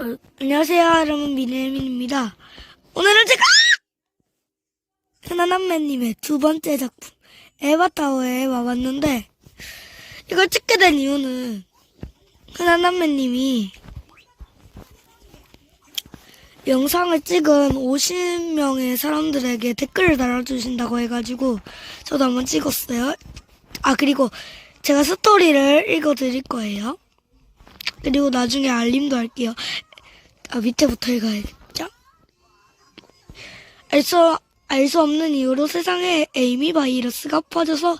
어, 안녕하세요, 여러분. 미네민입니다. 오늘은 제가 흔한남매님의 두 번째 작품 에바타워에 와봤는데 이걸 찍게 된 이유는 흔한남매님이 영상을 찍은 50명의 사람들에게 댓글을 달아주신다고 해가지고 저도 한번 찍었어요. 아 그리고 제가 스토리를 읽어드릴 거예요. 그리고 나중에 알림도 할게요. 아, 밑에부터 읽어야겠죠? 알 수, 알 수 없는 이유로 세상에 에이미 바이러스가 퍼져서,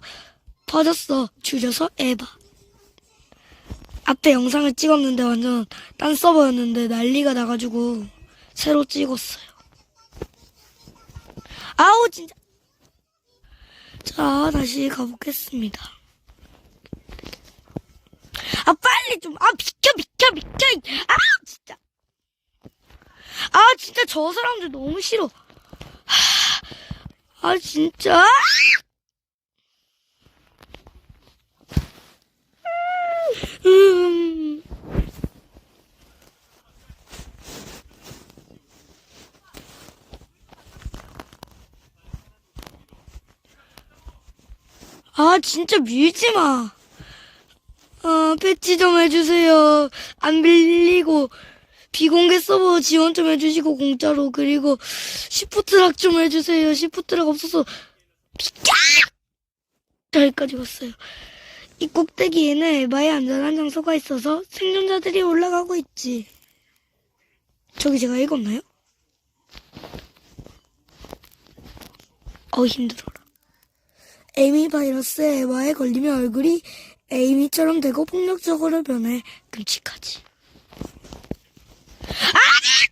퍼졌어. 줄여서 에바. 앞에 영상을 찍었는데 완전 딴 서버였는데 난리가 나가지고 새로 찍었어요. 아우, 진짜. 자, 다시 가보겠습니다. 아, 빨리 좀, 아, 비켜, 비켜. 아, 진짜. 아, 진짜 저 사람들 너무 싫어. 하, 아, 진짜. 음. 아, 진짜 밀지 마. 아, 패치 좀 해주세요. 안 빌리고, 비공개 서버 지원 좀 해주시고, 공짜로. 그리고, 시프트락 좀 해주세요. 시프트락 없어서, 비켜! 여기까지 왔어요. 이 꼭대기에는 에바의 안전한 장소가 있어서 생존자들이 올라가고 있지. 저기 제가 읽었나요? 어, 힘들어라. 에이미 바이러스에 에바에 걸리면 얼굴이 에이미처럼 되고 폭력적으로 변해 끔찍하지. 아니!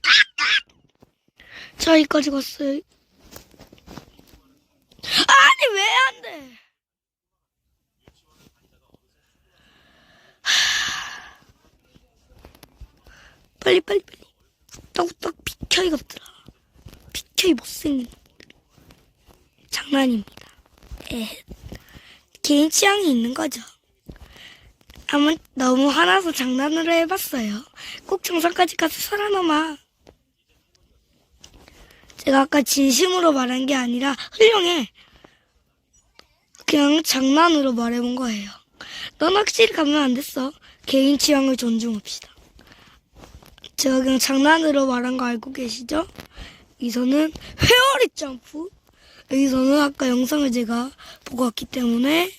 자, 여기까지 갔어요. 아니, 왜 안 돼? 빨리, 빨리, 빨리. 후딱후딱 비켜, 이것들아. 비켜, 이 못생긴. 장난입니다. 에 개인 취향이 있는 거죠. 아무 너무 화나서 장난으로 해봤어요. 꼭 정상까지 가서 살아남아. 제가 아까 진심으로 말한 게 아니라 훌륭해. 그냥 장난으로 말해본 거예요. 넌 확실히 가면 안 됐어. 개인 취향을 존중합시다. 제가 그냥 장난으로 말한 거 알고 계시죠? 여기서는 회오리 점프. 여기서는 아까 영상을 제가 보고 왔기 때문에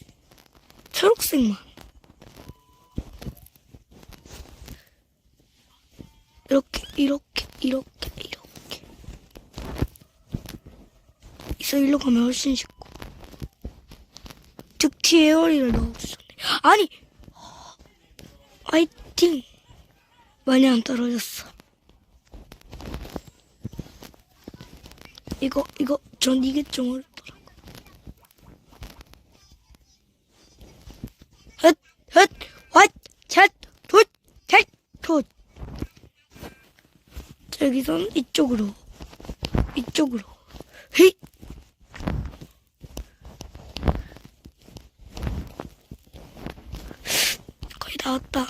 초록색만. 이렇게, 이렇게, 이렇게. 이서 일로 가면 훨씬 쉽고. 득티에 허리를 넣어주셨네. 아니! 화이팅! 많이 안 떨어졌어. 이거, 이거, 전 이게 좀 어렵 저기선 이쪽으로, 이쪽으로. 휘! 거의 나왔다.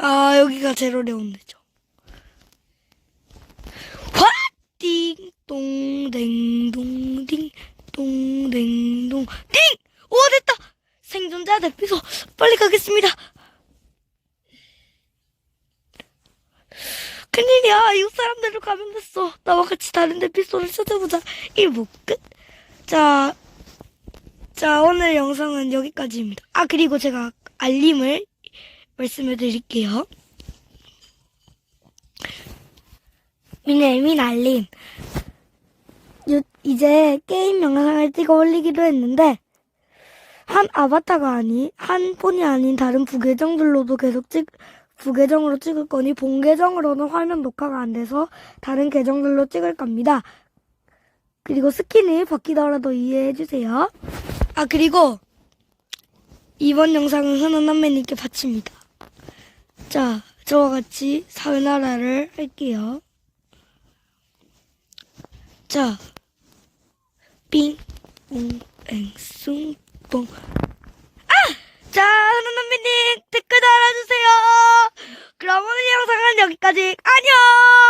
아 여기가 제일 어려운 데죠. 화띵 똥댕동 딩 똥댕동 띵! 오 됐다! 생존자 대피소 빨리 가겠습니다. 큰일이야 이웃 사람들로 가면 됐어. 나와 같이 다른 대피소를 찾아보자. 1부 끝. 자, 자 오늘 영상은 여기까지입니다. 아 그리고 제가 알림을 말씀해 드릴게요. 미네민 알림. 요- 이제 게임 영상을 찍어 올리기로 했는데, 한 아바타가 아닌, 한 폰이 아닌 다른 부계정들로도 계속 찍, 부계정으로 찍을 거니, 본 계정으로는 화면 녹화가 안 돼서 다른 계정들로 찍을 겁니다. 그리고 스킨이 바뀌더라도 이해해 주세요. 아, 그리고, 이번 영상은 흔한 남매님께 바칩니다. 자, 저와 같이 사회나라를 할게요. 자, 삥, 웅, 앵, 숭, 뽕. 아! 자, 흔은선비님, 댓글 달아주세요. 그럼 오늘 영상은 여기까지. 안녕!